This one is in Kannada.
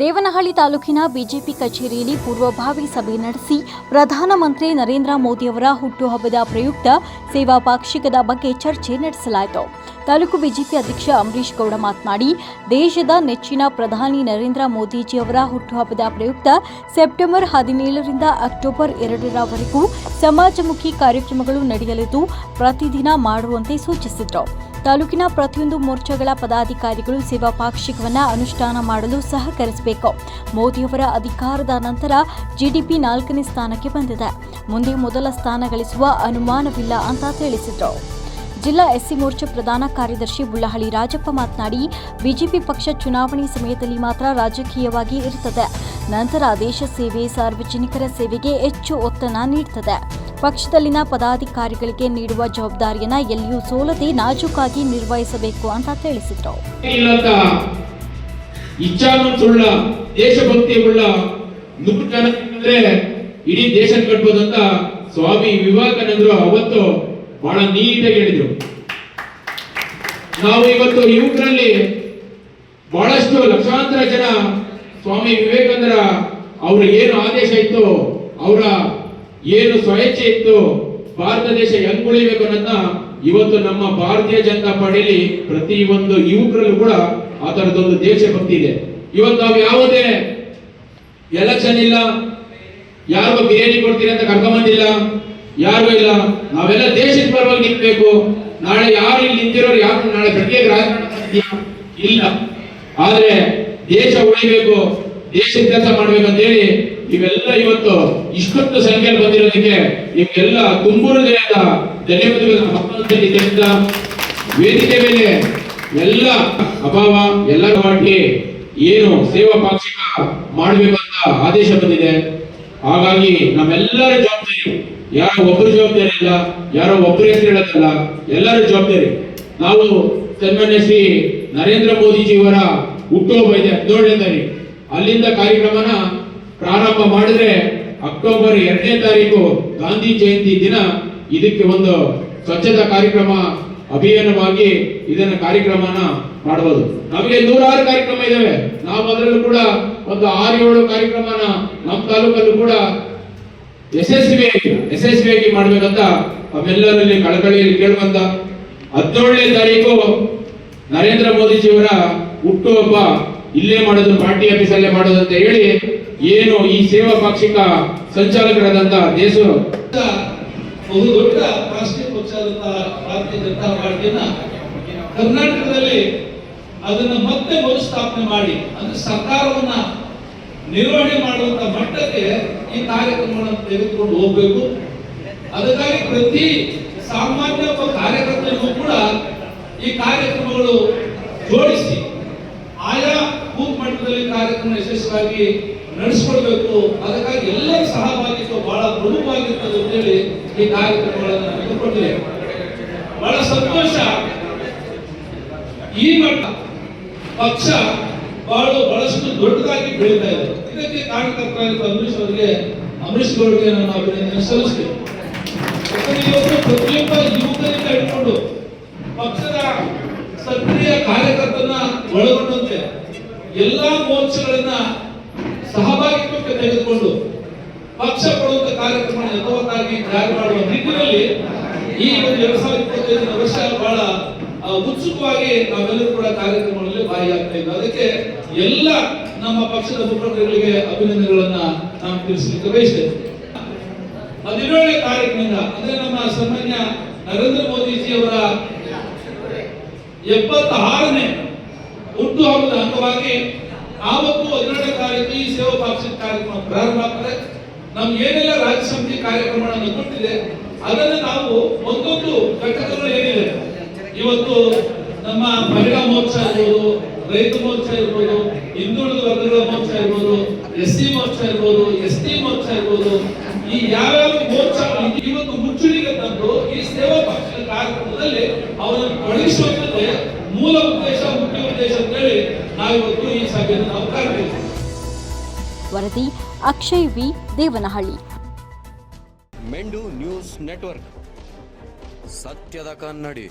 ದೇವನಹಳ್ಳಿ ತಾಲೂಕಿನ ಬಿಜೆಪಿ ಕಚೇರಿಯಲ್ಲಿ ಪೂರ್ವಭಾವಿ ಸಭೆ ನಡೆಸಿ ಪ್ರಧಾನಮಂತ್ರಿ ನರೇಂದ್ರ ಮೋದಿಯವರ ಹುಟ್ಟುಹಬ್ಬದ ಪ್ರಯುಕ್ತ ಸೇವಾ ಪಾಕ್ಷಿಕದ ಬಗ್ಗೆ ಚರ್ಚೆ ನಡೆಸಲಾಯಿತು. ತಾಲೂಕು ಬಿಜೆಪಿ ಅಧ್ಯಕ್ಷ ಅಂಬರೀಶ್ ಗೌಡ ಮಾತನಾಡಿ, ದೇಶದ ನೆಚ್ಚಿನ ಪ್ರಧಾನಿ ನರೇಂದ್ರ ಮೋದಿಜಿಯವರ ಹುಟ್ಟುಹಬ್ಬದ ಪ್ರಯುಕ್ತ ಸೆಪ್ಟೆಂಬರ್ ಹದಿನೇಳರಿಂದ ಅಕ್ಟೋಬರ್ ಎರಡರವರೆಗೂ ಸಮಾಜಮುಖಿ ಕಾರ್ಯಕ್ರಮಗಳು ನಡೆಯಲಿದ್ದು, ಪ್ರತಿದಿನ ಮಾಡುವಂತೆ ಸೂಚಿಸಿದರು. ತಾಲೂಕಿನ ಪ್ರತಿಯೊಂದು ಮೋರ್ಚಾಗಳ ಪದಾಧಿಕಾರಿಗಳು ಸೇವಾ ಪಾಕ್ಷಿಕವನ್ನ ಅನುಷ್ಠಾನ ಮಾಡಲು ಸಹಕರಿಸಬೇಕು. ಮೋದಿಯವರ ಅಧಿಕಾರದ ನಂತರ ಜಿಡಿಪಿ ನಾಲ್ಕನೇ ಸ್ಥಾನಕ್ಕೆ ಬಂದಿದೆ. ಮುಂದೆ ಮೊದಲ ಸ್ಥಾನ ಗಳಿಸುವ ಅನುಮಾನವಿಲ್ಲ ಅಂತ ತಿಳಿಸಿದರು. ಜಿಲ್ಲಾ ಎಸ್ಸಿ ಮೋರ್ಚಾ ಪ್ರಧಾನ ಕಾರ್ಯದರ್ಶಿ ಬುಳ್ಳಹಳ್ಳಿ ರಾಜಪ್ಪ ಮಾತನಾಡಿ, ಬಿಜೆಪಿ ಪಕ್ಷ ಚುನಾವಣೆ ಸಮಯದಲ್ಲಿ ಮಾತ್ರ ರಾಜಕೀಯವಾಗಿ ಇರುತ್ತದೆ. ನಂತರ ದೇಶ ಸೇವೆ ಸಾರ್ವಜನಿಕರ ಸೇವೆಗೆ ಹೆಚ್ಚು ಒತ್ತನ್ನು ನೀಡುತ್ತದೆ ಪಕ್ಷದಲ್ಲಿನ ಪದಾಧಿಕಾರಿಗಳಿಗೆ ನೀಡುವ ಜವಾಬ್ದಾರಿಯನ್ನ ಎಲ್ಲಿಯೂ ಸೋಲದೆ ನಾಜೂಕಾಗಿ ನಿರ್ವಹಿಸಬೇಕು ಅಂತ ತಿಳಿಸಿದರು. ಇಚ್ಛಾನುಸುಳ್ಳ ದೇಶಭಕ್ತಿ ಉಳ್ಳ ನೂರು ಇಡೀ ದೇಶ ಕಟ್ಬೋದಂತ ಸ್ವಾಮಿ ವಿವೇಕಾನಂದರು ಅವತ್ತು ಬಹಳ ನೀಟಾಗಿ ಹೇಳಿದ್ರು. ನಾವು ಇವತ್ತು ಯುವಕರಲ್ಲಿ ಬಹಳಷ್ಟು ಲಕ್ಷಾಂತರ ಜನ ಸ್ವಾಮಿ ವಿವೇಕಾನಂದರ ಅವರ ಏನು ಆದೇಶ ಇತ್ತು ಅವರ ಏನು ಸ್ವೇಚ್ಛೆ ಇತ್ತು? ಭಾರತ ದೇಶ ಹೆಂಗ್ ಉಳಿಬೇಕು ಅನ್ನೋದನ್ನ ಇವತ್ತು ನಮ್ಮ ಭಾರತೀಯ ಜನತಾ ಪಾರ್ಟಿಲಿ ಪ್ರತಿ ಒಂದು ಯುವಕರಲ್ಲೂ ಕೂಡ ಆ ತರದೊಂದು ದೇಶಭಕ್ತಿ ಇದೆ. ಇವತ್ತು ನಾವು ಯಾವುದೇ ಎಲೆಕ್ಷನ್ ಇಲ್ಲ. ಯಾರಿಗೂ ಬಿರಿಯಾನಿ ಕೊಡ್ತೀರಿ ಅಂತ ಕರ್ಕೊಂಬಂದಿಲ್ಲ. ಯಾರಿಗೂ ಇಲ್ಲ. ನಾವೆಲ್ಲ ದೇಶದ ಪರವಾಗಿ ನಿಂತಬೇಕು. ನಾಳೆ ಯಾರು ಇಲ್ಲಿ ನಿಂತಿರೋರು ಯಾರು? ನಾಳೆ ಪ್ರತ್ಯೇಕ ರಾಜಕಾರಣ? ಇಲ್ಲ. ಆದ್ರೆ ದೇಶ ಉಳಿಬೇಕು. ದೇಶದ ಕೆಲಸ ಮಾಡ್ಬೇಕು ಅಂತ ಹೇಳಿ ಇವೆಲ್ಲ ಇವತ್ತು ಇಷ್ಟೊಂದು ಸಂಖ್ಯೆಯಲ್ಲಿ ಬಂದಿರೋದಕ್ಕೆ ನಿಮ್ಗೆಲ್ಲ ತುಂಬು ಹೃದಯದ ಧನ್ಯವಾದಗಳು ಹಬ್ಬದಲ್ಲಿ ತಿಳಿಸ್ತಾ ವೇದಿಕೆ ಮೇಲೆ ಎಲ್ಲ ಅಭಾವ, ಎಲ್ಲ ಪಾರ್ಟಿ ಏನು ಸೇವಾ ಪಾಕ್ಷಿಕ ಅಂತ ಆದೇಶ ಬಂದಿದೆ. ಹಾಗಾಗಿ ನಮ್ಮೆಲ್ಲರ ಜವಾಬ್ದಾರಿ, ಯಾರೋ ಒಬ್ಬರು ಜವಾಬ್ದಾರಿ ಇಲ್ಲ, ಯಾರೋ ಒಬ್ಬರು ಹೆಸರು ಹೇಳೋದಲ್ಲ, ಎಲ್ಲರ ಜವಾಬ್ದಾರಿ. ನಾವು ಸನ್ಮಾನ್ಯ ಶ್ರೀ ನರೇಂದ್ರ ಮೋದಿಜಿಯವರ ಹುಟ್ಟುಹಬ್ಬ ಇದೆ, ಹದಿನೇಳನೇ ತಾರೀಕು. ಅಲ್ಲಿಂದ ಕಾರ್ಯಕ್ರಮನ ಪ್ರಾರಂಭ ಮಾಡಿದ್ರೆ ಅಕ್ಟೋಬರ್ ಎರಡನೇ ತಾರೀಕು ಗಾಂಧಿ ಜಯಂತಿ ದಿನ. ಇದಕ್ಕೆ ಒಂದು ಸ್ವಚ್ಛತಾ ಕಾರ್ಯಕ್ರಮ ಅಭಿಯಾನವಾಗಿ ಇದನ್ನ ಕಾರ್ಯಕ್ರಮನ ಮಾಡಬಹುದು. ನಮಗೆ ನೂರಾರು ಕಾರ್ಯಕ್ರಮ ಇದಾವೆ. ನಾವು ಅದರಲ್ಲೂ ಕೂಡ ಒಂದು ಆರು ಏಳು ಕಾರ್ಯಕ್ರಮನ ನಮ್ಮ ತಾಲೂಕಲ್ಲೂ ಕೂಡ ಯಶಸ್ವಿಯಾಗಿ ಯಶಸ್ವಿಯಾಗಿ ಮಾಡ್ಬೇಕಂತ ನಮ್ಮೆಲ್ಲರಲ್ಲಿ ಕಳಕಳಿಯಲ್ಲಿ ಕೇಳುವಂತ ಹದಿನೇಳನೇ ತಾರೀಕು ನರೇಂದ್ರ ಮೋದಿಜಿಯವರ ಹುಟ್ಟುಹಬ್ಬ ಇಲ್ಲೇ ಮಾಡೋದು ಪಾರ್ಟಿ ಆಫೀಸಲ್ಲೇ ಮಾಡೋದು ಅಂತ ಹೇಳಿ ಏನು ಈ ಸೇವಾ ಪಾಕ್ಷಿಕ ಸಂಚಾಲಕರಾದಂತ ದೇಶ ದೊಡ್ಡ ರಾಷ್ಟ್ರೀಯ ಪಕ್ಷದಂತಹ ಭಾರತೀಯ ಜನತಾ ಪಾರ್ಟಿಯನ್ನ ಕರ್ನಾಟಕದಲ್ಲಿ ಅದನ್ನು ಮತ್ತೆ ಮರುಸ್ಥಾಪನೆ ಮಾಡಿ, ಅಂದ್ರೆ ಸರ್ಕಾರವನ್ನ ನಿರ್ವಹಣೆ ಮಾಡುವಂತ ಮಟ್ಟಕ್ಕೆ ಈ ಕಾರ್ಯಕ್ರಮಗಳನ್ನು ತೆಗೆದುಕೊಂಡು ಹೋಗ್ಬೇಕು. ಅದಕ್ಕಾಗಿ ಪ್ರತಿ ಸಾಮಾನ್ಯ ಕಾರ್ಯಕರ್ತರಿಗೂ ಕೂಡ ಈ ಕಾರ್ಯಕ್ರಮಗಳು ಜೋಡಿಸಿ ಮಟ್ಟದಲ್ಲಿ ಕಾರ್ಯಕ್ರಮ ಯಶಸ್ವಿಯಾಗಿ ನಡೆಸ್ಕೊಳ್ಬೇಕು. ಅದಕ್ಕಾಗಿ ಎಲ್ಲರ ಸಹಭಾಗಿತ್ವ ಬಹಳ ಪ್ರಮುಖವಾಗಿರ್ತದೆ ಅಂತೇಳಿ ಈ ಕಾರ್ಯಕ್ರಮಗಳನ್ನು ನಡೆದುಕೊಂಡಿದೆ ಬಹಳ ಸಂತೋಷ. ಈ ಮಟ್ಟ ಪಕ್ಷ ಬಹಳ ಬಹಳಷ್ಟು ದೊಡ್ಡದಾಗಿ ಬೆಳೀತಾ ಇದೆ. ಇದಕ್ಕೆ ಕಾರಣಕರ್ತರಾಗಿರುವ ಅಂಬರೀಶ್ ಅವರಿಗೆ ಅಂಬರೀಶ್ ಗೌಡ್ಗೆ ನಾನು ಅಭಿನಂದನೆ ಸಲ್ಲಿಸ್ತೇನೆ. ಇವತ್ತು ಪ್ರತಿಯೊಬ್ಬ ಯುವಕರಿಂದ ಹಿಡ್ಕೊಂಡು ಪಕ್ಷದ ಸಕ್ರಿಯ ಕಾರ್ಯಕರ್ತನ ಒಳಗೊಂಡಂತೆ ಎಲ್ಲಾ ಮೋರ್ಚಾಗಳನ್ನ ಸಹಭಾಗಿತ್ವಕ್ಕೆ ತೆಗೆದುಕೊಂಡು ಪಕ್ಷ ಕೊಡುವಂತ ಕಾರ್ಯಕ್ರಮ ಯಥಾವತ್ತಾಗಿ ಜಾರಿ ಮಾಡುವ ನಿಟ್ಟಿನಲ್ಲಿ ಈ ಒಂದು ಎರಡ್ ಸಾವಿರದ ಇಪ್ಪತ್ತೈದನೇ ವರ್ಷ ಬಹಳ ಉತ್ಸುಕವಾಗಿ ನಾವೆಲ್ಲರೂ ಕೂಡ ಕಾರ್ಯಕ್ರಮಗಳಲ್ಲಿ ಭಾಗಿಯಾಗ್ತಾ ಇದ್ವಿ. ಅದಕ್ಕೆ ಎಲ್ಲ ನಮ್ಮ ಪಕ್ಷದ ಮುಖಂಡರುಗಳಿಗೆ ಅಭಿನಂದನೆಗಳನ್ನ ನಾನು ತಿಳಿಸಲಿಕ್ಕೆ ಬಯಸ್ತೇನೆ. ಹದಿನೇಳನೇ ತಾರೀಕಿನಿಂದ, ಅಂದ್ರೆ ನಮ್ಮ ಸಾಮಾನ್ಯ ನರೇಂದ್ರ ಮೋದಿಜಿಯವರ ಎಪ್ಪತ್ತಾರನೇ ಹುಟ್ಟುಹಬ್ಬದ ಅಂಗವಾಗಿ ಆವತ್ತು ಹದಿನೇಳನೇ ತಾರೀಕು ಈ ಸೇವಾ ಪಾಕ್ಷಿಕ ಕಾರ್ಯಕ್ರಮ ಪ್ರಾರಂಭ ಆಗ್ತದೆ. ಏನೆಲ್ಲ ರಾಜ್ಯ ಸಮಿತಿ ಕಾರ್ಯಕ್ರಮಗಳನ್ನು ಕೊಟ್ಟಿದೆ, ಅದನ್ನು ನಾವು ಒಂದೊಂದು ಘಟಕಗಳು ಏನಿದೆ ಇವತ್ತು ನಮ್ಮ ಮಹಿಳಾ ಮೋರ್ಚಾ ಇರ್ಬೋದು, ರೈತ ಮೋರ್ಚಾ ಇರ್ಬೋದು, ಹಿಂದುಳಿದ ವರ್ಗಗಳ ಮೋರ್ಚಾ ಇರ್ಬೋದು, ಎಸ್ ಸಿ ಮೋರ್ಚಾ ಇರ್ಬೋದು, ಎಸ್ ಟಿ ಮೋರ್ಚಾ ಇರ್ಬೋದು, ಈ ಯಾವ್ಯಾವ ಮೋರ್ಚಾ ಇವತ್ತು ಮುಚ್ಚುಳಿಗೆ ತಂದು ಈ ಸೇವಾ ಪಕ್ಷದ ಕಾರ್ಯಕ್ರಮದಲ್ಲಿ ಅವರನ್ನು ತೊಡಗಿಸುವಂಥದ್ದೇ ಮೂಲ ಉದ್ದೇಶ ಮುಖ್ಯ ಉದ್ದೇಶ ಅಂತ ಹೇಳಿ ನಾವಿವತ್ತು ಈ ಸಭೆಯನ್ನು ನಾವು ಕರೆದಿದ್ದೇವೆ ವರದಿ ಅಕ್ಷಯ್ ವಿ. ದೇವನಹಳ್ಳಿ. ಮೆಂಡು ನ್ಯೂಸ್ ನೆಟ್ವರ್ಕ್. ಸತ್ಯದ ಕನ್ನಡಿ.